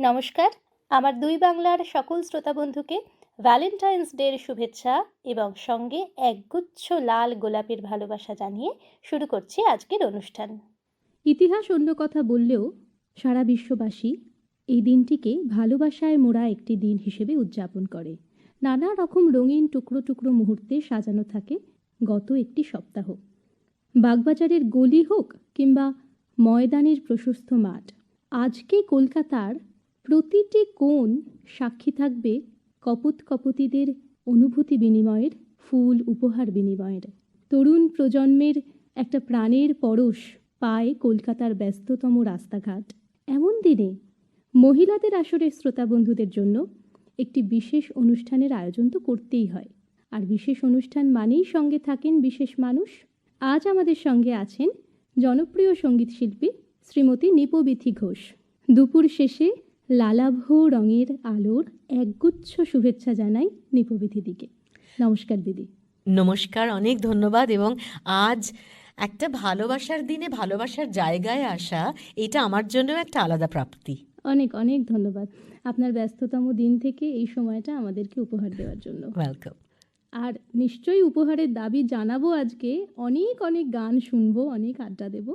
নমস্কার। আমার দুই বাংলার সকল শ্রোতা বন্ধুকে ভ্যালেন্টাইন্স ডের শুভেচ্ছা এবং সঙ্গে একগুচ্ছ লাল গোলাপের ভালোবাসা জানিয়ে শুরু করছি আজকের অনুষ্ঠান। ইতিহাস অন্য কথা বললেও সারা বিশ্ববাসী এই দিনটিকে ভালোবাসায় মোড়া একটি দিন হিসেবে উদযাপন করে। নানা রকম রঙিন টুকরো টুকরো মুহূর্তে সাজানো থাকে গত একটি সপ্তাহ। বাগবাজারের গলি হোক কিংবা ময়দানের প্রশস্ত মাঠ, আজকে কলকাতার প্রতিটি কোণ সাক্ষী থাকবে কপত কপতিদের অনুভূতি বিনিময়ের, ফুল উপহার বিনিময়ের। তরুণ প্রজন্মের একটা প্রাণের পরশ পায় কলকাতার ব্যস্ততম রাস্তাঘাট। এমন দিনে মহিলাদের আসরের শ্রোতা বন্ধুদের জন্য একটি বিশেষ অনুষ্ঠানের আয়োজন তো করতেই হয়। আর বিশেষ অনুষ্ঠান মানেই সঙ্গে থাকেন বিশেষ মানুষ। আজ আমাদের সঙ্গে আছেন জনপ্রিয় সংগীত শিল্পী শ্রীমতী নিপবিথি ঘোষ। দুপুর শেষে লালাভ রঙের আলোর একগুচ্ছ শুভেচ্ছা জানাই নিপবিধি দিকে। নমস্কার দিদি। নমস্কার অনেক ধন্যবাদ এবং আজ একটা ভালোবাসার দিনে ভালোবাসার জায়গায় আসা এটা আমার জন্য একটা আলাদা প্রাপ্তি। অনেক অনেক ধন্যবাদ। আপনার ব্যস্ততম দিন থেকে এই সময়টা আমাদেরকে উপহার দেওয়ার জন্য। ওয়েলকাম আর নিশ্চয়ই উপহারের দাবি জানাব আজকে অনেক অনেক গান শুনব অনেক আড্ডা দেব।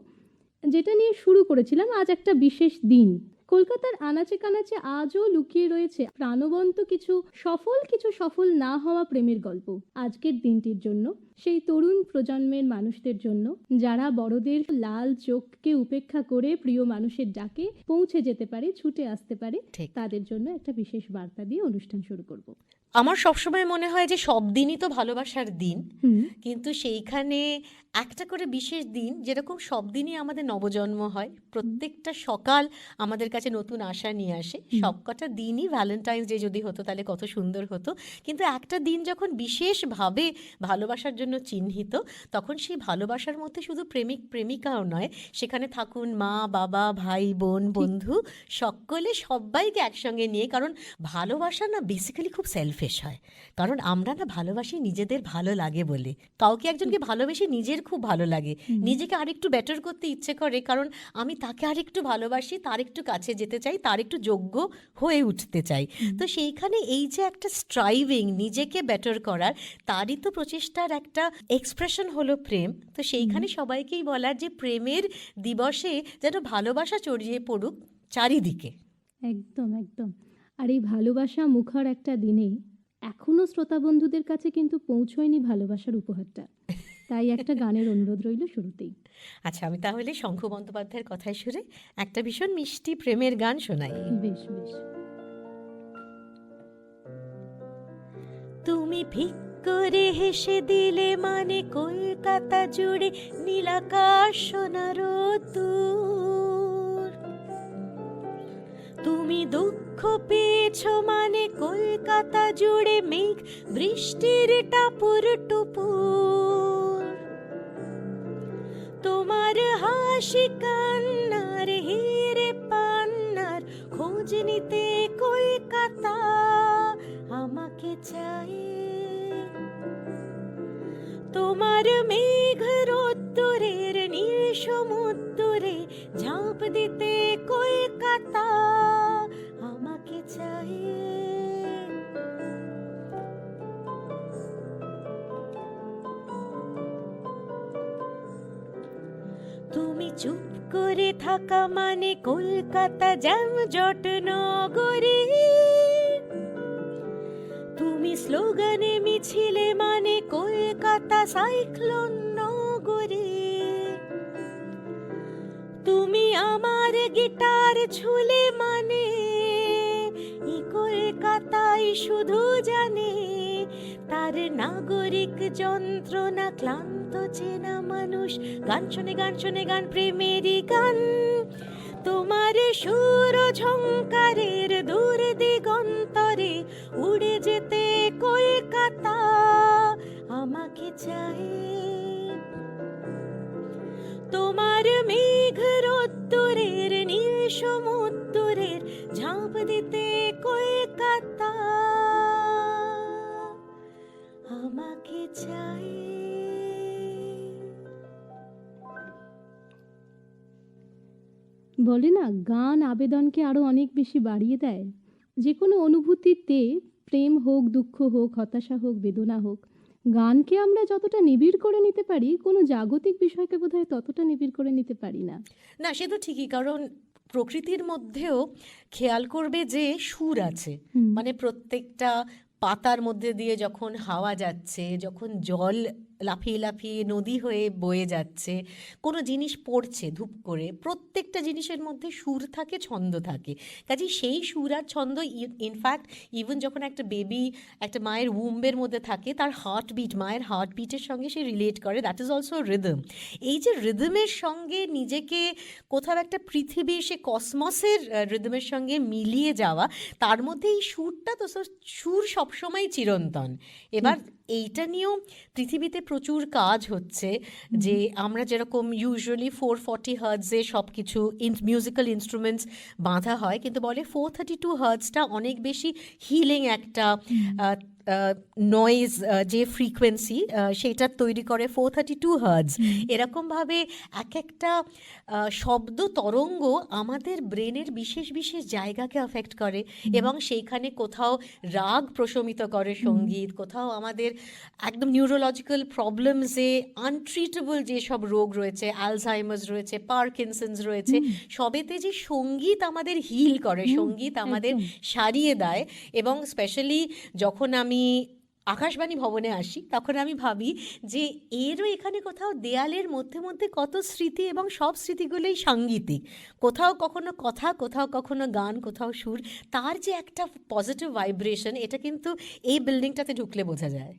যেটা নিয়ে শুরু করেছিলাম আজ একটা বিশেষ দিন। কলকাতার আনাচে কানাচে আজও লুকিয়ে রয়েছে প্রাণবন্ত কিছু সফল কিছু সফল না হওয়া প্রেমের গল্প। আজকের দিনটির জন্য সেই তরুণ প্রজন্মের মানুষদের জন্য যারা বড়দের লাল চোখকে উপেক্ষা করে প্রিয় মানুষের ডাকে পৌঁছে যেতে পারে ছুটে আসতে পারে তাদের জন্য একটা বিশেষ বার্তা দিয়ে অনুষ্ঠান শুরু করব। আমার সবসময় মনে হয় যে সব দিনই তো ভালোবাসার দিন। কিন্তু সেইখানে একটা করে বিশেষ দিন যেরকম সব দিনই আমাদের নবজন্ম হয় প্রত্যেকটা সকাল আমাদের কাছে নতুন আশা নিয়ে আসে। সবকটা দিনই ভ্যালেন্টাইন্স ডে যদি হতো তাহলে কত সুন্দর হতো। কিন্তু একটা দিন যখন বিশেষভাবে ভালোবাসার জন্য চিহ্নিত তখন সেই ভালোবাসার মধ্যে শুধু প্রেমিক প্রেমিকাও নয় সেখানে থাকুন মা বাবা ভাই বোন বন্ধু সকলে সবাইকে একসঙ্গে নিয়ে কারণ ভালোবাসা না বেসিক্যালি খুব সেলফিশ হয়। কারণ আমরা না ভালোবাসি নিজেদের ভালো লাগে বলে। কাউকে একজনকে ভালোবেসে নিজের খুব ভালো লাগে। নিজেকে আরেকটু বেটার করতে ইচ্ছে করে। কারণ আমি তাকে আরেকটু ভালোবাসি তার একটু কাছে যেতে চাই তার একটু যোগ্য হয়ে উঠতে চাই। তো সেইখানে এই যে একটা স্ট্রাইভিং নিজেকে বেটার করার তারই তো প্রচেষ্টার একটা এক্সপ্রেশন হলো প্রেম। তো সেইখানে সবাইকেই বলার যে প্রেমের দিবসে যেন ভালোবাসা ছড়িয়ে পড়ুক চারিদিকে। একদম একদম। আর এই ভালোবাসা মুখর একটা দিনে এখনও শ্রোতা বন্ধুদের কাছে কিন্তু পৌঁছয়নি ভালোবাসার উপহারটা। তাই একটা গানের অনুরোধ রইল শুরুতেই। আচ্ছা আমি তাহলে শঙ্খ বন্দ্যোপাধ্যায়ের কথায় সুরে একটা ভীষণ মিষ্টি প্রেমের গান শোনাই। বেশ বেশ। তুমি ভিক করে হেসে দিলে মানে কলকাতা জুড়ে নীলাকাশ সোনার তুমি দুঃখ পেয়েছ মানে কলকাতা জুড়ে মেঘ, বৃষ্টির টাপুর টুপুর। তোমার হাসি কান্নার, হিরে পান্নার, খোঁজ নিতে কলকাতা আমাকে চাই তোমার মেঘ রোদ্দুরের, নীল সমুদ্রে ঝাঁপ দিতে কলকাতা তুমি চুপ করে থাকা মানে কলকাতা জ্যাম, জট, নগরী। তুমি স্লোগানে মিছিলে মানে কলকাতা সাইক্লোন, নগরী। তুমি আমার গিটার ছুলে মানে কলকাতাই শুধু জানে, তার নাগরিক যন্ত্রণা ক্লান্ত চেনা মানুষ। গান শুনে গান শুনে, গান, প্রেমেরই গান। তোমার সুর ঝঙ্কারের দূর দিগন্তরে উড়ে যেতে কলকাতা আমাকে চাই তোমার মেঘ রোদ্দুরের নীল সমুদ্রের চাই। বলে না গান আবেদনকে আরও অনেক বেশি বাড়িয়ে দেয়। যে কোনো অনুভূতিতে প্রেম হোক দুঃখ হোক হতাশা হোক বেদনা হোক গানকে আমরা যতটা নিবিড় করে নিতে পারি কোনো জাগতিক বিষয়কে বোধহয় ততটা নিবিড় করে নিতে পারি না। না সে তো ঠিকই কারণ প্রকৃতির মধ্যেও খেয়াল করবে যে সুর আছে। মানে প্রত্যেকটা পাতার মধ্যে দিয়ে যখন হাওয়া যাচ্ছে যখন জল লাফিয়ে লাফিয়ে নদী হয়ে বয়ে যাচ্ছে, কোনো জিনিস পড়ছে ধূপ করে, প্রত্যেকটা জিনিসের মধ্যে সুর থাকে, ছন্দ থাকে। কাজেই সেই সুর আর ছন্দ ইনফ্যাক্ট ইভেন যখন একটা বেবি একটা মায়ের উম্বের মধ্যে থাকে, তার হার্টবিট মায়ের হার্টবিটের সঙ্গে সে রিলেট করে দ্যাট ইজ অলসো রিদম এই যে রিদমের সঙ্গে নিজেকে কোথাও একটা পৃথিবীর সে কসমসের রিদমের সঙ্গে মিলিয়ে যাওয়া, তার মধ্যে এই সুরটা তো সুর সবসময় চিরন্তন। এবার এইটা নিয়েও পৃথিবীতে প্রচুর কাজ হচ্ছে যে আমরা যেরকম ইউজুয়ালি ফোর ফর্টি হার্টসে সব কিছু মিউজিক্যাল ইনস্ট্রুমেন্টস বাঁধা হয় কিন্তু বলে ফোর থার্টি টু হার্টসটা অনেক বেশি হিলিং একটা নয়েজ যে ফ্রিকোয়েন্সি সেটা তৈরি করে ফোর থার্টি টু হার্টস এরকমভাবে এক একটা শব্দ তরঙ্গ আমাদের ব্রেনের বিশেষ বিশেষ জায়গাকে অ্যাফেক্ট করে এবং সেইখানে কোথাও রাগ প্রশমিত করে সংগীত কোথাও আমাদের একদম নিউরোলজিক্যাল প্রবলেমসে আনট্রিটেবল যেসব রোগ রয়েছে অ্যালজাইমার্স রয়েছে পার্কিনসন্স রয়েছে সবেতে যে সংগীত আমাদের হিল করে সংগীত আমাদের সারিয়ে দেয় এবং স্পেশালি যখন আমি আকাশবাণী ভবনে আসি, তখন আমি ভাবি যে এরও এখানে কোথাও দেয়ালের মধ্যে মধ্যে কত স্মৃতি এবং সব স্মৃতিগুলোই সাঙ্গীতিক কোথাও কখনো কথা, কোথাও কখনো গান, কোথাও সুর, তার যে একটা পজিটিভ ভাইব্রেশন এটা কিন্তু এই বিল্ডিংটাতে ঢুকলে বোঝা যায়।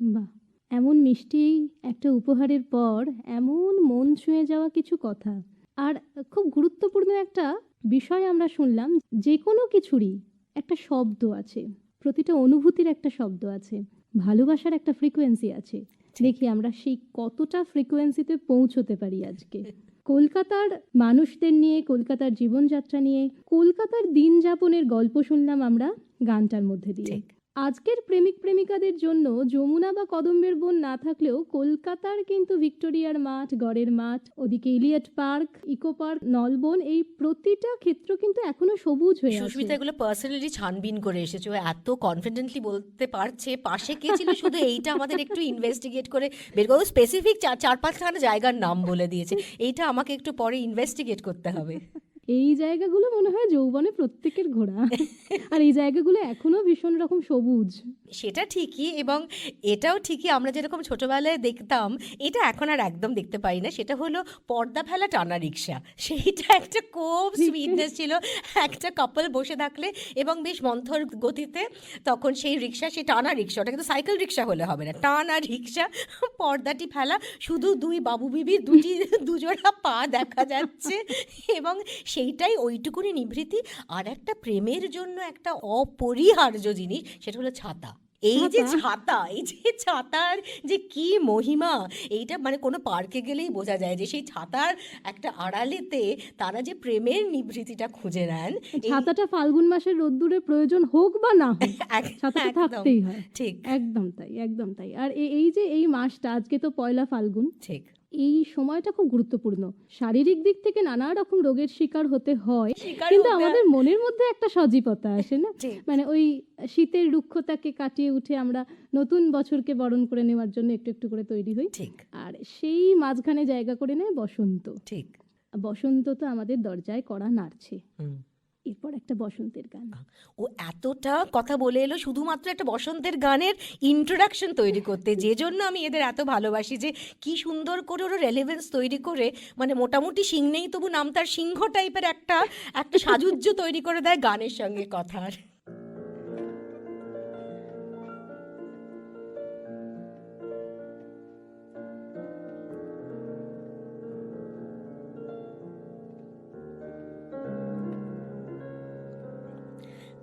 বাহ! এমন মিষ্টি একটা উপহারের পর এমন মন ছুঁয়ে যাওয়া কিছু কথা। আর খুব গুরুত্বপূর্ণ একটা বিষয় আমরা শুনলাম, যে কোনো কিছুরই একটা শব্দ আছে। প্রতিটা অনুভূতির একটা শব্দ আছে ভালোবাসার একটা ফ্রিকোয়েন্সি আছে। দেখি আমরা সেই কতটা ফ্রিকোয়েন্সিতে পৌঁছতে পারি আজকে। কলকাতার মানুষদের নিয়ে কলকাতার জীবনযাত্রা নিয়ে কলকাতার দিন যাপনের গল্প শুনলাম আমরা গানটার মধ্যে দিয়ে। আজকের প্রেমিক প্রেমিকাদের জন্য যমুনা বা কদম্বের বন না থাকলেও কলকাতার কিন্তু ভিক্টোরিয়ার মাঠ, গড়ের মাঠ, ওদিকে Elliot park, eco park, Nalban, এই প্রতিটা ক্ষেত্র কিন্তু এখনও সবুজ হয়ে সুস্মিতা, এগুলো পার্সোনালি ছানবিন করে এসেছে। এত কনফিডেন্টলি বলতে পারছে, পাশে কে ছিল শুধু এইটা আমাদের একটু ইনভেস্টিগেট করে বের করো। স্পেসিফিক চার চার পাঁচখানা জায়গার নাম বলে দিয়েছে। এইটা আমাকে একটু পরে ইনভেস্টিগেট করতে হবে। এই জায়গাগুলো মনে হয় যৌবনে প্রত্যেকের ঘোরা আর এই জায়গাগুলো এখনও ভীষণ রকম সবুজ। সেটা ঠিকই এবং এটাও ঠিকই আমরা যেরকম ছোটবেলায় দেখতাম, এটা এখন আর একদম দেখতে পাই না। সেটা হলো পর্দা ফেলা টানা রিক্সা। সেইটা একটা খুব সুইটনেস ছিল। একটা কাপল বসে থাকলে এবং বেশ মন্থর গতিতে তখন সেই রিক্সা, সেই টানা রিক্সা, ওটা কিন্তু সাইকেল রিক্সা হলে হবে না। টানা রিক্সা, পর্দাটি ফেলা, শুধু দুই বাবু বিবির দুটি, দুজোড়া পা দেখা যাচ্ছে এবং সেইটাই ওইটুকুনি নিভৃতি আর একটা প্রেমের জন্য একটা অপরিহার্য জিনিস সেটা হলো ছাতা। এই যে ছাতা? এই যে ছাতার যে কি মহিমা এইটা মানে কোনো পার্কে গেলেই বোঝা যায় যে সেই ছাতার একটা আড়ালেতে তারা যে প্রেমের নিভৃতিটা খুঁজে নেন ছাতাটা ফাল্গুন মাসের রোদ্দুরে প্রয়োজন হোক বা না হোক এক- ছাতা তো একদম, থাকতেই হয়। ঠিক। একদম তাই একদম তাই। আর এই যে এই মাসটা আজকে তো পয়লা ফাল্গুন। ঠিক। এই সময়টা খুব গুরুত্বপূর্ণ। শারীরিক দিক থেকে নানা রকম রোগের শিকার হতে হয় কিন্তু আমাদের মনের মধ্যে একটা সজীবতা আসে না? মানে ওই শীতের রুক্ষতাকে কাটিয়ে উঠে আমরা নতুন বছরকে বরণ করে নেওয়ার জন্য একটু একটু করে তৈরি হই। ঠিক। আর সেই মাঝখানে জায়গা করে নেয় বসন্ত। ঠিক। বসন্ত তো আমাদের দরজায় করা নাড়ছে। এরপর একটা বসন্তের গান। ও এতটা কথা বলে এলো, শুধুমাত্র একটা বসন্তের গানের ইন্ট্রোডাকশন তৈরি করতে। যে জন্য আমি এদের এত ভালোবাসি যে কি সুন্দর করে ওর রেলেভেন্স তৈরি করে মানে মোটামুটি সিং নেই তবু নাম তার সিংহ টাইপের একটা একটা সাজুজ্য তৈরি করে দেয় গানের সঙ্গে কথার।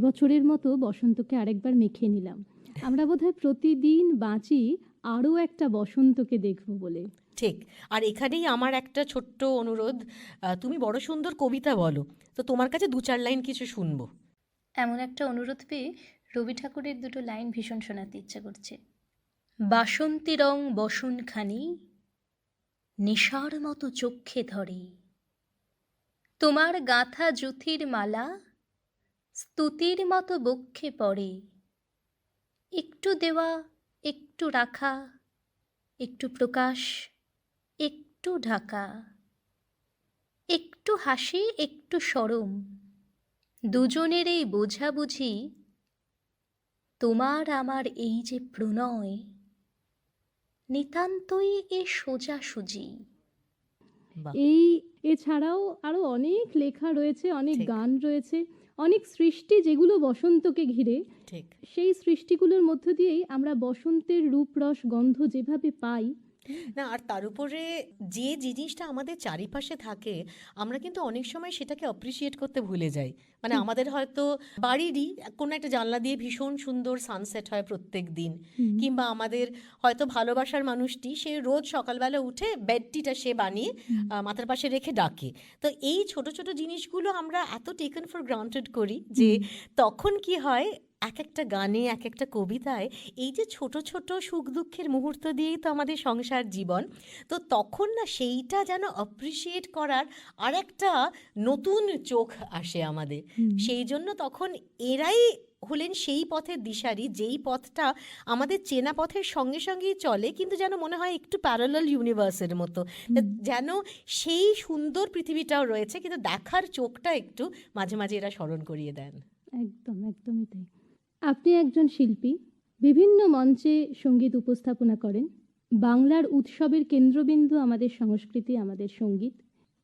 এবছরের মতো বসন্তকে আরেকবার মেখে নিলাম। আমরা বোধহয় প্রতিদিন বাঁচি আরও একটা বসন্তকে দেখব বলে। ঠিক। আর এখানেই আমার একটা ছোট্ট অনুরোধ তুমি বড় সুন্দর কবিতা বলো তো তোমার কাছে দু চার লাইন কিছু শুনব। এমন একটা অনুরোধ পেয়ে রবি ঠাকুরের দুটো লাইন ভীষণ শোনাতে ইচ্ছা করছে। বাসন্তী রং বসনখানি নেশার মতো চক্ষে ধরে। তোমার গাঁথা জুথির মালা স্তুতির মতো বক্ষে পড়ে। একটু দেওয়া একটু রাখা একটু প্রকাশ একটু ঢাকা। একটু হাসি একটু সরম। দুজনের এই বোঝাবুঝি তোমার আমার এই যে প্রণয় নিতান্তই এ সোজাসুজি। বাহ এই এছাড়াও আরও অনেক লেখা রয়েছে অনেক গান রয়েছে। অনেক সৃষ্টি যেগুলো বসন্তকে ঘিরে ঠিক। সেই সৃষ্টিগুলোর মধ্য দিয়েই আমরা বসন্তের রূপ রস গন্ধ যেভাবে পাই না আর তার উপরে যে জিনিসটা আমাদের চারিপাশে থাকে আমরা কিন্তু অনেক সময় সেটাকে অ্যাপ্রিসিয়েট করতে ভুলে যাই। মানে আমাদের হয়তো বাড়িরই কোনো একটা জানলা দিয়ে ভীষণ সুন্দর সানসেট হয় প্রত্যেক দিন। কিংবা আমাদের হয়তো ভালোবাসার মানুষটি সে রোজ সকালবেলা উঠে বেডটিটা সে বানিয়ে মাথার পাশে রেখে ডাকে। তো এই ছোট ছোট জিনিসগুলো আমরা এত টেকেন ফর গ্রান্টেড করি যে তখন কি হয় এক একটা গানে এক একটা কবিতায় এই যে ছোট ছোট সুখ দুঃখের মুহূর্ত দিয়েই তো আমাদের সংসার জীবন তো তখন না সেইটা যেন অ্যাপ্রিসিয়েট করার আর একটা নতুন চোখ আসে আমাদের। সেই জন্য তখন এরাই হলেন সেই পথের দিশারি যেই পথটা আমাদের চেনা পথের সঙ্গে সঙ্গেই চলে কিন্তু যেন মনে হয় একটু প্যারালাল ইউনিভার্সের মতো। যেন সেই সুন্দর পৃথিবীটাও রয়েছে কিন্তু দেখার চোখটা একটু মাঝে মাঝে এরা স্মরণ করিয়ে দেন। একদম একদমই তাই। আপনি একজন শিল্পী, বিভিন্ন মঞ্চে সংগীত উপস্থাপনা করেন, বাংলার উৎসবের কেন্দ্রবিন্দু আমাদের সংস্কৃতি, আমাদের সংগীত।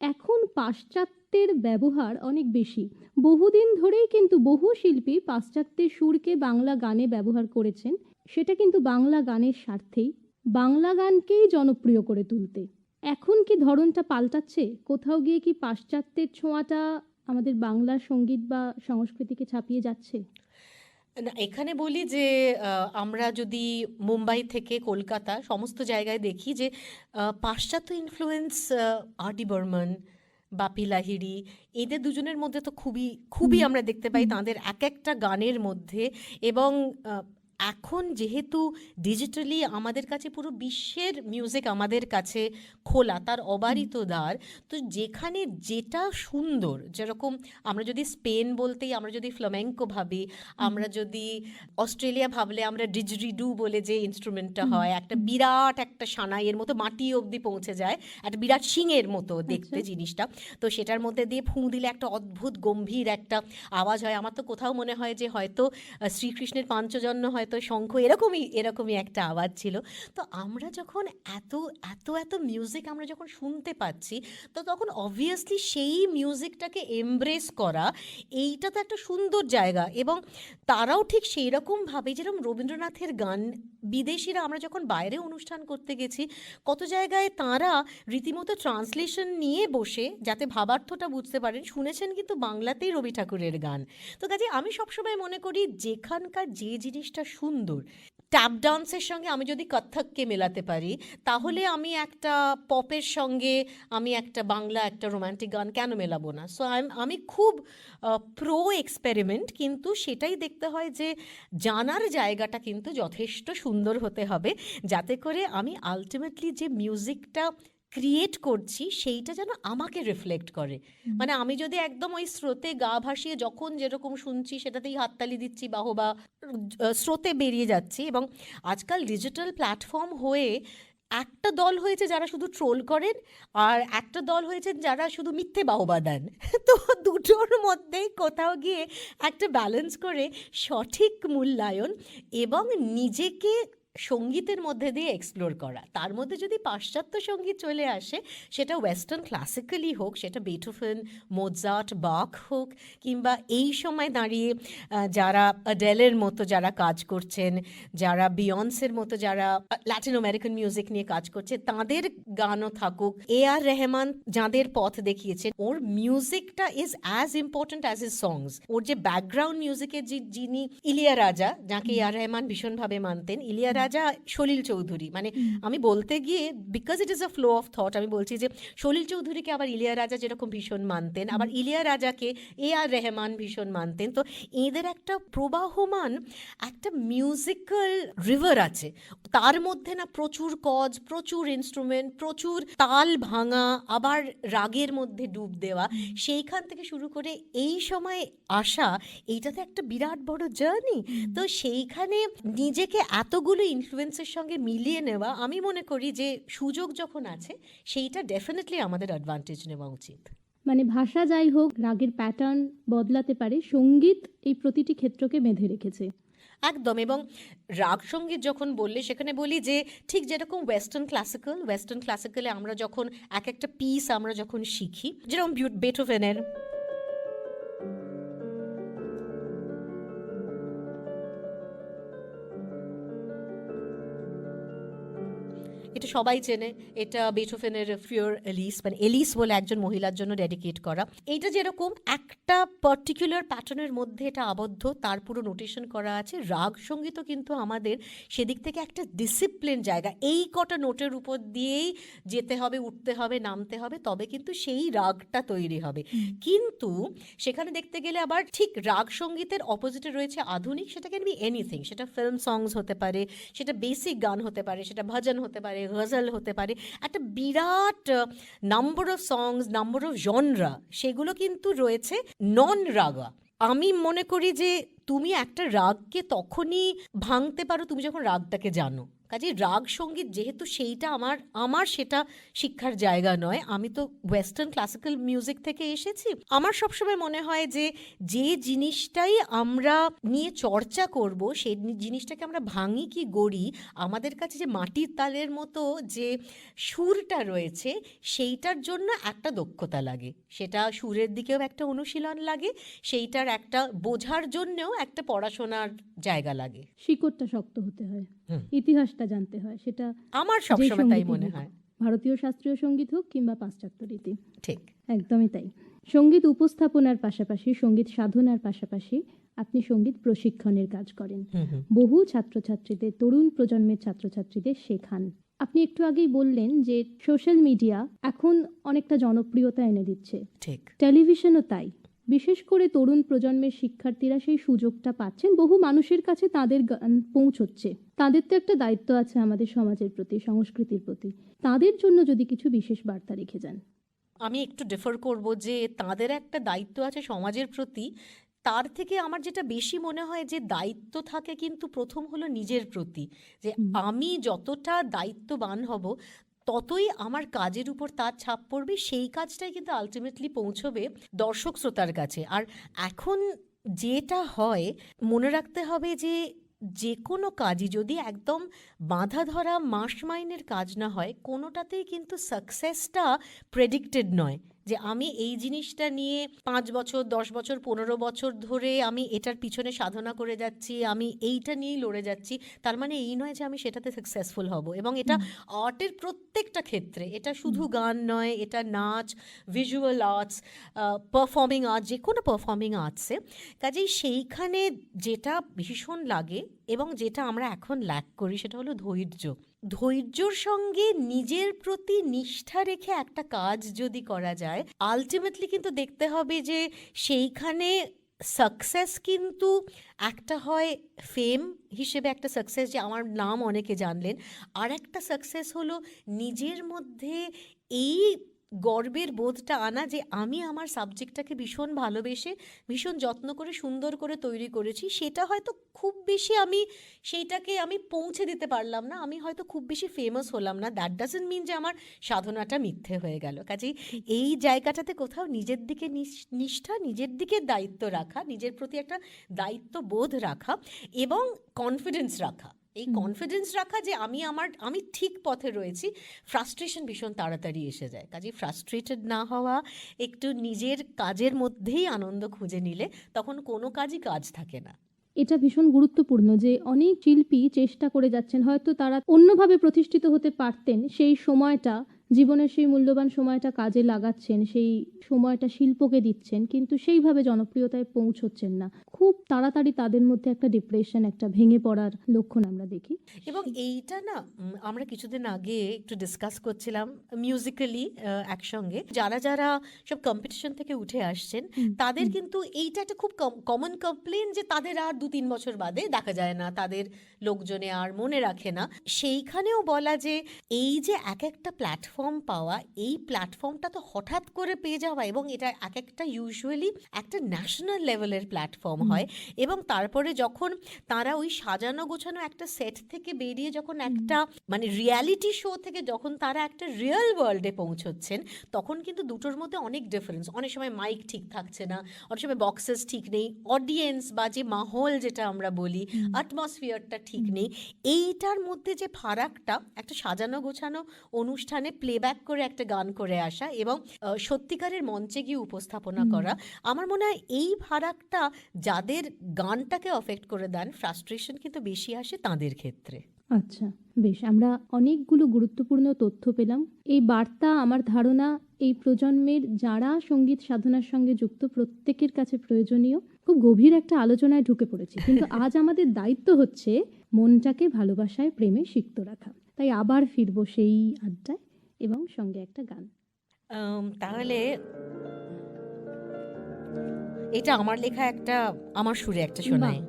এখন পাশ্চাত্যের ব্যবহার অনেক বেশি। বহুদিন ধরেই কিন্তু বহু শিল্পী পাশ্চাত্যের সুরকে বাংলা গানে ব্যবহার করেছেন। সেটা কিন্তু বাংলা গানের স্বার্থেই, বাংলা গানকেই জনপ্রিয় করে তুলতে। এখন কি ধরনটা পাল্টাচ্ছে? কোথাও গিয়ে কি পাশ্চাত্যের ছোঁয়াটা আমাদের বাংলা সংগীত বা সংস্কৃতিকে ছাপিয়ে যাচ্ছে? না এখানে বলি যে আমরা যদি মুম্বাই থেকে কলকাতা সমস্ত জায়গায় দেখি যে পাশ্চাত্য influence R D Burman Bappi Lahiri এদের দুজনের মধ্যে তো খুবই খুবই আমরা দেখতে পাই তাঁদের এক একটা গানের মধ্যে এবং এখন যেহেতু ডিজিটালি আমাদের কাছে পুরো বিশ্বের মিউজিক আমাদের কাছে খোলা তার অবারিত দ্বার তো যেখানে যেটা সুন্দর যেরকম আমরা যদি স্পেন বলতেই আমরা যদি ফ্লামেঙ্কো ভাবি আমরা যদি অস্ট্রেলিয়া ভাবলে আমরা ডিজরিডু বলে যে ইনস্ট্রুমেন্টটা হয় একটা বিরাট একটা সানাইয়ের মতো মাটি অবধি পৌঁছে যায় একটা বিরাট শিঙের মতো দেখতে আচ্ছা। জিনিসটা তো সেটার মধ্যে দিয়ে ফুঁ দিলে একটা অদ্ভুত গম্ভীর একটা আওয়াজ হয়। আমার তো কোথাও মনে হয় যে হয়তো শ্রীকৃষ্ণের পাঞ্চজন্য হয়তো শঙ্খ, এরকমই এরকমই একটা আওয়াজ ছিল। তো আমরা যখন এত এত এত মিউজিক আমরা যখন শুনতে পাচ্ছি, তো তখন অবভিয়াসলি সেই মিউজিকটাকে এমব্রেস করা, এইটা তো একটা সুন্দর জায়গা। এবং তারাও ঠিক সেই রকমভাবে যেরকম রবীন্দ্রনাথের গান, বিদেশিরা আমরা যখন বাইরে অনুষ্ঠান করতে গেছি, কত জায়গায় তারা রীতিমতো ট্রান্সলেশন নিয়ে বসে, যাতে ভাবার্থটা বুঝতে পারেন, শুনেছেন কিন্তু বাংলাতেই রবি ঠাকুরের গান। তো কাজে আমি সবসময় মনে করি, যেখানকার যে জিনিসটা সুন্দর। ট্যাপ ডান্সের সঙ্গে আমি যদি কত্থককে মেলাতে পারি, তাহলে আমি একটা পপের সঙ্গে আমি একটা বাংলা একটা রোমান্টিক গান কেন মেলাবো না? সো আই আমি খুব প্রো এক্সপেরিমেন্ট কিন্তু সেটাই দেখতে হয় যে জানার জায়গাটা কিন্তু যথেষ্ট সুন্দর হতে হবে, যাতে করে আমি আলটিমেটলি যে মিউজিকটা ক্রিয়েট করছি সেইটা যেন আমাকে রিফ্লেক্ট করে। মানে আমি যদি একদম ওই স্রোতে গা ভাসিয়ে যখন যেরকম শুনছি সেটাতেই হাততালি দিচ্ছি বাহবা স্রোতে বেরিয়ে যাচ্ছি এবং আজকাল ডিজিটাল প্ল্যাটফর্ম হয়ে একটা দল হয়েছে যারা শুধু ট্রোল করেন আর একটা দল হয়েছে যারা শুধু মিথ্যে বাহবা দেন। তো দুটোর মধ্যে কোথাও গিয়ে একটা ব্যালেন্স করে সঠিক মূল্যায়ন এবং নিজেকে সঙ্গীতের মধ্যে দিয়ে এক্সপ্লোর করা। তার মধ্যে যদি পাশ্চাত্য সংগীত চলে আসে, সেটা ওয়েস্টার্ন ক্লাসিক্যালি হোক, সেটা বেটোফেন মোজার্ট বাক হোক, কিংবা এই সময় দাঁড়িয়ে যারা অ্যাডেলের মতো যারা কাজ করছেন, যারা বিয়ন্সের মতো যারা ল্যাটিন আমেরিকান মিউজিক নিয়ে কাজ করছে, তাদের গানও থাকুক। এ আর রেহমান যাদের পথ দেখিয়েছেন, ওর মিউজিকটা is as important as is songs ওর যে ব্যাকগ্রাউন্ড মিউজিকের যিনি ইলিয়া রাজা, যাকে এ আর রহমান ভীষণভাবে মানতেন, ইলিয়া রাজা সলিল চৌধুরী। মানে আমি বলতে গিয়ে because it is a flow of thought আমি বলছি যে সলিল চৌধুরীকে আবার ইলিয়া রাজা যেরকম ভীষণ মানতেন আবার ইলিয়া রাজাকে এ আর রেহমান ভীষণ মানতেন। তো এদের একটা প্রবাহমান একটা মিউজিক্যাল রিভার আছে। তার মধ্যে না প্রচুর কজ প্রচুর ইনস্ট্রুমেন্ট প্রচুর তাল ভাঙা আবার রাগের মধ্যে ডুব দেওয়া। সেইখান থেকে শুরু করে এই সময় আসা এইটাতে একটা বিরাট বড় জার্নি তো সেইখানে নিজেকে এতগুলো ইনফ্লুয়েন্সের সঙ্গে মিলিয়ে নেওয়া আমি মনে করি যে সুযোগ যখন আছে সেইটা ডেফিনেটলি আমাদের অ্যাডভান্টেজ নেওয়া উচিত। মানে ভাষা যাই হোক রাগের প্যাটার্ন বদলাতে পারে সংগীত এই প্রতিটি ক্ষেত্রকে বেঁধে রেখেছে। একদম এবং রাগ সংগীত যখন বললে সেখানে বলি যে ঠিক যেরকম ওয়েস্টার্ন ক্লাসিক্যাল ওয়েস্টার্ন ক্লাসিক্যালে আমরা যখন এক একটা পিস আমরা যখন শিখি যেরকম বিউ- এটা সবাই চেনে এটা বেথোফেনের ফিওর এলিস মানে এলিস বলে একজন মহিলার জন্য ডেডিকেট করা। এইটা যেরকম একটা পার্টিকুলার প্যাটার্নের মধ্যে এটা আবদ্ধ তার পুরো নোটেশন করা আছে। রাগ সঙ্গীতও কিন্তু আমাদের সেদিক থেকে একটা ডিসিপ্লিন জায়গা। এই কটা নোটের উপর দিয়েই যেতে হবে উঠতে হবে নামতে হবে তবে কিন্তু সেই রাগটা তৈরি হবে। কিন্তু সেখানে দেখতে গেলে আবার ঠিক রাগ সঙ্গীতের অপোজিটে রয়েছে আধুনিক সেটা ক্যান বি এনিথিং সেটা ফিল্ম সংস হতে পারে সেটা বেসিক গান হতে পারে সেটা ভজন হতে পারে গজল হতে পারে। একটা বিরাট number of songs number of genre সেগুলো কিন্তু রয়েছে নন রাগা আমি মনে করি যে তুমি একটা রাগকে তখনই ভাঙতে পারো তুমি যখন রাগটাকে জানো। কাজে রাগ সংগীত যেহেতু সেইটা আমার আমার সেটা শিক্ষার জায়গা নয়। আমি তো ওয়েস্টার্ন ক্লাসিক্যাল মিউজিক থেকে এসেছি। আমার সবসময় মনে হয় যে যে জিনিসটাই আমরা নিয়ে চর্চা করব সেই জিনিসটাকে আমরা ভাঙি কি গড়ি, আমাদের কাছে যে মাটির তালের মতো যে সুরটা রয়েছে, সেইটার জন্য একটা দক্ষতা লাগে। সেটা সুরের দিকেও একটা অনুশীলন লাগে, সেইটার একটা বোঝার জন্যও একটা পড়াশোনার জায়গা লাগে। শিকড়টা শক্ত হতে হয়। ইতিহাসটা জানতে হয় সেটা আমার সবসময় তাই মনে হয়। ভারতীয় শাস্ত্রীয় সংগীত হোক কিংবা পাশ্চাত্য রীতি। ঠিক। একদমই তাই। সংগীত উপস্থাপনার পাশাপাশি সংগীত সাধনার পাশাপাশি আপনি সংগীত প্রশিক্ষণের কাজ করেন। বহু ছাত্রছাত্রীদের তরুণ প্রজন্মের ছাত্রছাত্রীদের শেখান। আপনি একটু আগেই বললেন যে সোশ্যাল মিডিয়া এখন অনেকটা জনপ্রিয়তা এনে দিচ্ছে। ঠিক। টেলিভিশনও তাই। বিশেষ করে তরুণ প্রজন্মের শিক্ষার্থীরা সেই সুযোগটা পাচ্ছেন। বহু মানুষের কাছে তাদের গান পৌঁছচ্ছে। তাদের তো একটা দায়িত্ব আছে আমাদের সমাজের প্রতি সংস্কৃতির প্রতি। তাদের জন্য যদি কিছু বিশেষ বার্তা রেখে যান। আমি একটু ডিফার করব যে তাদের একটা দায়িত্ব আছে সমাজের প্রতি। তার থেকে আমার যেটা বেশি মনে হয় যে দায়িত্ব থাকে কিন্তু প্রথম হলো নিজের প্রতি। যে আমি যতটা দায়িত্ববান হব ততই আমার কাজের উপর তার ছাপ পড়বে, সেই কাজটাই কিন্তু আলটিমেটলি পৌঁছবে দর্শক শ্রোতার কাছে। আর এখন যেটা হয়, মনে রাখতে হবে যে যে কোনো কাজই যদি একদম বাঁধা ধরা মাস মাইনের কাজ না হয়, কোনোটাতেই কিন্তু সাকসেসটা প্রেডিক্টেড নয়। যে আমি এই জিনিসটা নিয়ে পাঁচ বছর দশ বছর পনেরো বছর ধরে আমি এটার পিছনে সাধনা করে যাচ্ছি আমি এইটা নিয়েই লড়ে যাচ্ছি তার মানে এই নয় যে আমি সেটাতে সাকসেসফুল হব। এবং এটা আর্টের প্রত্যেকটা ক্ষেত্রে এটা শুধু গান নয় এটা নাচ ভিজুয়াল আর্টস পারফর্মিং আর্ট যে কোনো পারফর্মিং আর্টসে কাজেই সেইখানে যেটা ভীষণ লাগে এবং যেটা আমরা এখন ল্যাক করি সেটা হলো ধৈর্য। ধৈর্যর সঙ্গে নিজের প্রতি নিষ্ঠা রেখে একটা কাজ যদি করা যায় আলটিমেটলি কিন্তু দেখতে হবে যে সেইখানে সাকসেস কিন্তু একটা হয় ফেম হিসেবে একটা সাকসেস যে আমার নাম অনেকে জানলেন। আর একটা সাকসেস হলো নিজের মধ্যে এই গর্বের বোধটা আনা যে আমি আমার সাবজেক্টটাকে ভীষণ ভালোবেসে, ভীষণ যত্ন করে, সুন্দর করে তৈরি করেছি, সেটা হয়তো খুব বেশি আমি সেইটাকে আমি পৌঁছে দিতে পারলাম না, আমি হয়তো খুব বেশি ফেমাস হলাম না। দ্যাট ডাজেন্ট মিন যে আমার সাধনাটা মিথ্যে হয়ে গেল। কাজেই এই জায়গাটাতে কোথাও নিজের দিকে নিষ্ঠা, নিজের দিকে দায়িত্ব রাখা, নিজের প্রতি একটা দায়িত্ববোধ রাখা এবং কনফিডেন্স রাখা। এই কনফিডেন্স রাখা যে আমি আমার আমি ঠিক পথে রয়েছি ফ্রাস্ট্রেশন ভীষণ তাড়াতাড়ি এসে যায়। কাজে ফ্রাস্ট্রেটেড না হওয়া একটু নিজের কাজের মধ্যেই আনন্দ খুঁজে নিলে তখন কোনো কাজই কাজ থাকে না। এটা ভীষণ গুরুত্বপূর্ণ যে অনেক শিল্পী চেষ্টা করে যাচ্ছেন হয়তো তারা অন্যভাবে প্রতিষ্ঠিত হতে পারতেন সেই সময়টা জীবনের সেই মূল্যবান সময়টা কাজে লাগাচ্ছেন সেই সময়টা শিল্পকে দিচ্ছেন কিন্তু সেইভাবে জনপ্রিয়তায় পৌঁছচ্ছেন না। খুব তাড়াতাড়ি তাদের মধ্যে একটা ডিপ্রেশন একটা ভেঙে পড়ার লক্ষণ আমরা দেখি। এবং এইটা না আমরা কিছুদিন আগে একটু ডিসকাস করছিলাম মিউজিক্যালি একসঙ্গে। যারা যারা সব কম্পিটিশন থেকে উঠে আসছেন তাদের কিন্তু এইটা একটা খুব কমন কমপ্লেন যে তাদের আর দু তিন বছর বাদে দেখা যায় না তাদের লোকজনে আর মনে রাখে না। সেইখানেও বলা যে এই যে এক একটা প্ল্যাটফর্ম পাওয়া এই প্ল্যাটফর্মটা তো হঠাৎ করে পেয়ে যাওয়া এবং এটা এক একটা ইউজুয়ালি একটা ন্যাশনাল লেভেলের প্ল্যাটফর্ম হয়। এবং তারপরে যখন তারা ওই সাজানো গোছানো একটা সেট থেকে বেরিয়ে যখন একটা মানে রিয়ালিটি শো থেকে যখন তারা একটা রিয়েল ওয়ার্ল্ডে পৌঁছচ্ছেন তখন কিন্তু দুটোর মধ্যে অনেক ডিফারেন্স অনেক সময় মাইক ঠিক থাকছে না অনেক সময় বক্সেস ঠিক নেই অডিয়েন্স বা যে মাহল যেটা আমরা বলি অ্যাটমসফিয়ারটা ঠিক নেই। এইটার মধ্যে যে ফারাকটা একটা সাজানো গোছানো অনুষ্ঠানে প্লেব্যাক করে একটা গান করে আসা এবং সত্যিকারের মঞ্চে গিয়ে উপস্থাপনা করা আমার মনে হয় এই ফারাকটা যাদের গানটাকে অফেক্ট করে দেন ফ্রাস্ট্রেশন কিন্তু বেশি আসে তাদের ক্ষেত্রে। আচ্ছা বেশ আমরা অনেকগুলো গুরুত্বপূর্ণ তথ্য পেলাম। এই বার্তা আমার ধারণা এই প্রজন্মের যারা সংগীত সাধনার সঙ্গে যুক্ত প্রত্যেকের কাছে প্রয়োজনীয়। খুব গভীর একটা আলোচনায় ঢুকে পড়েছি। কিন্তু আজ আমাদের দায়িত্ব হচ্ছে মনটাকে ভালোবাসায় প্রেমে সিক্ত রাখা। তাই আবার ফিরবো সেই আড্ডায়। এবং সঙ্গে একটা গান। তাহলে এটা আমার লেখা একটা আমার সুরে একটা শোনায়।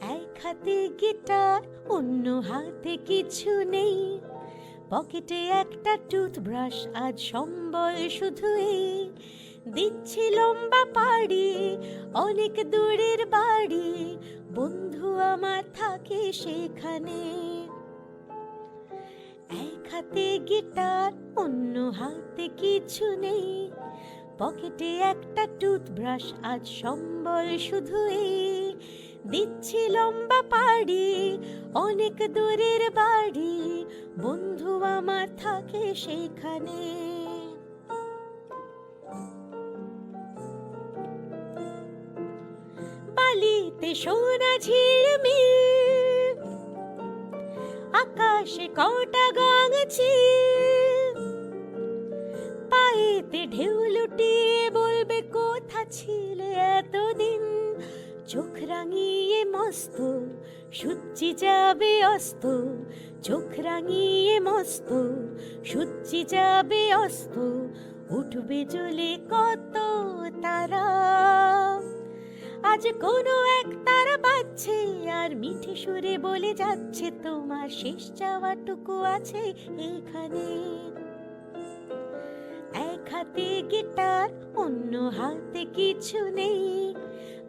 এক হাতে গিটার অন্য হাতে কিছু নেই। পকেটে একটা টুথব্রাশ আজ সম্বল শুধুই দিচ্ছি লম্বা পাড়ি, অনেক দূরের বাড়ি, বন্ধু আমার থাকে সেখানে। এক হাতে গিটার অন্য হাতে কিছু নেই। পকেটে একটা টুথব্রাশ আজ সম্বল শুধু এই দিচ্ছি লম্বা পাড়ি, অনেক দূরের বাড়ি, বন্ধু আমার থাকে সেখানে। বালিতে সোনা ঝিলমিল আকাশে কটা গাঙছি পায়েতে ঢেউ লুটিয়ে বলবে, কোথা ছিলে এতদিন? রাঙিয়ে মস্ত সূর্যি যাবে অস্ত, চোখ রাঙিয়ে মস্ত সূর্যি যাবে অস্ত, উঠবে জ্বলে কত তারা। আজ কোনো এক তারা বাজছে, আর মিঠে সুরে বলে যাচ্ছে, তোমার শেষ যাওয়াটুকু আছে এখানে। এক হাতে গিটার, অন্য হাতে কিছু নেই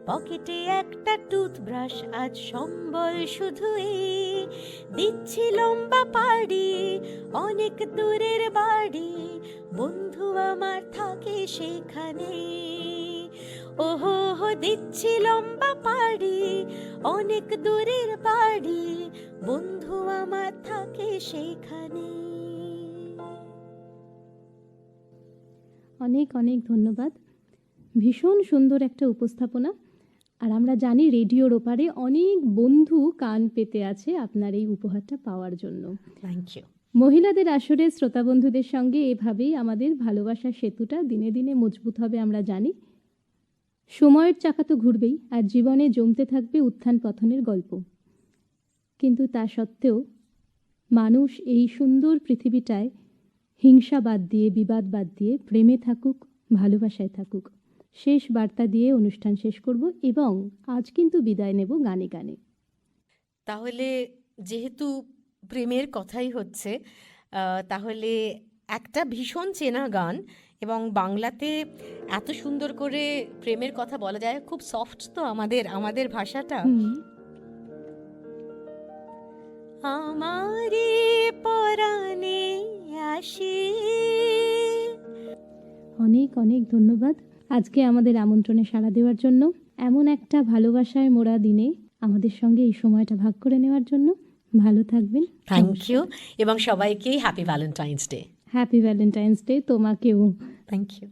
পকেটে একটা টুথব্রাশ, আজ সম্বল শুধু এই দিচ্ছি লম্বা পাড়ি, অনেক দূরের বাড়ি, বন্ধু আমার থাকে সেখানে। ওহো হো দিচ্ছি লম্বা পাড়ি, অনেক দূরের বাড়ি, বন্ধু আমার থাকে সেখানে। অনেক অনেক ধন্যবাদ। ভীষণ সুন্দর একটা উপস্থাপনা। আর আমরা জানি রেডিওর ওপারে অনেক বন্ধু কান পেতে আছে আপনার এই উপহারটা পাওয়ার জন্য। থ্যাংক ইউ মহিলাদের আসরে শ্রোতা বন্ধুদের সঙ্গে এভাবেই আমাদের ভালোবাসার সেতুটা দিনে দিনে মজবুত হবে আমরা জানি। সময়ের চাকা তো ঘুরবেই আর জীবনে জমতে থাকবে উত্থান পথনের গল্প। কিন্তু তা সত্ত্বেও মানুষ এই সুন্দর পৃথিবীটায় হিংসা বাদ দিয়ে বিবাদ বাদ দিয়ে প্রেমে থাকুক ভালোবাসায় থাকুক। শেষ বার্তা দিয়ে অনুষ্ঠান শেষ করব এবং আজ কিন্তু বিদায় নেব গানে গানে। তাহলে যেহেতু প্রেমের কথাই হচ্ছে তাহলে একটা ভীষণ চেনা গান এবং বাংলাতে এত সুন্দর করে প্রেমের কথা বলা যায় খুব সফট তো আমাদের আমাদের ভাষাটা। আমারে পরাণে আসি। অনেক অনেক ধন্যবাদ। আজকে আমাদের আমন্ত্রণে সাড়া দেওয়ার জন্য এমন একটা ভালোবাসায় মোড়া দিনে আমাদের সঙ্গে এই সময়টা ভাগ করে নেওয়ার জন্য ভালো থাকবেন। থ্যাংক ইউ এবং সবাইকে happy Valentine's day happy Valentine's day তোমাকেও। Thank you